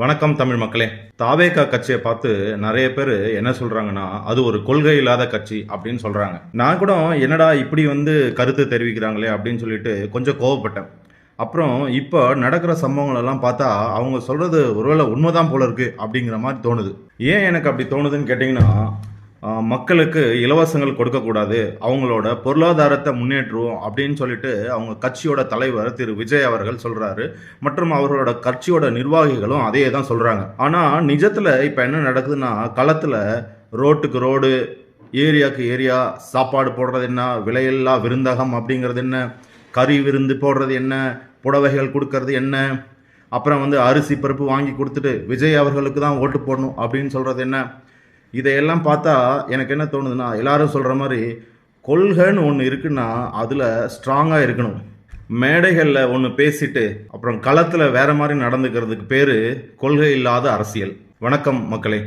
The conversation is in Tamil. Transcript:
வணக்கம் தமிழ் மக்களே. தாவேகா கட்சியை பார்த்து நிறைய பேர் என்ன சொல்றாங்கன்னா அது ஒரு கொள்கை இல்லாத கட்சி அப்படின்னு சொல்றாங்க. நான் கூட என்னடா இப்படி வந்து கருத்து தெரிவிக்கிறாங்களே அப்படின்னு சொல்லிட்டு கொஞ்சம் கோவப்பட்டேன். அப்புறம் இப்போ நடக்கிற சம்பவங்களெல்லாம் பார்த்தா அவங்க சொல்றது ஒருவேளை உண்மைதான் போல இருக்கு அப்படிங்கிற மாதிரி தோணுது. ஏன் எனக்கு அப்படி தோணுதுன்னு கேட்டிங்கன்னா மக்களுக்கு இலவசங்கள் கொடுக்கக்கூடாது அவங்களோட பொருளாதாரத்தை முன்னேற்றுவோம் அப்படின்னு சொல்லிட்டு அவங்க கட்சியோட தலைவர் திரு. விஜய் அவர்கள் சொல்கிறாரு மற்றும் அவர்களோட கட்சியோட நிர்வாகிகளும் அதே தான் சொல்கிறாங்க ஆனால் நிஜத்தில் இப்போ என்ன நடக்குதுன்னா களத்தில் ரோட்டுக்கு ரோடு ஏரியாவுக்கு ஏரியா சாப்பாடு போடுறது என்ன விலையில்லா விருந்தகம் அப்படிங்கிறது என்ன கறி விருந்து போடுறது என்ன புடவைகள் கொடுக்கறது என்ன அப்புறம் வந்து அரிசி பருப்பு வாங்கி கொடுத்துட்டு விஜய் அவர்களுக்கு தான் ஓட்டு போடணும் அப்படின்னு சொல்கிறது என்ன இதையெல்லாம் பார்த்தா எனக்கு என்ன தோணுதுன்னா எல்லாரும் சொல்கிற மாதிரி கொள்கைன்னு ஒன்று இருக்குன்னா அதில் ஸ்ட்ராங்காக இருக்கணும். மேடைகளில் ஒன்று பேசிட்டு அப்புறம் களத்தில் வேற மாதிரி நடந்துக்கிறதுக்கு பேர் கொள்கை இல்லாத அரசியல். வணக்கம் மக்களே.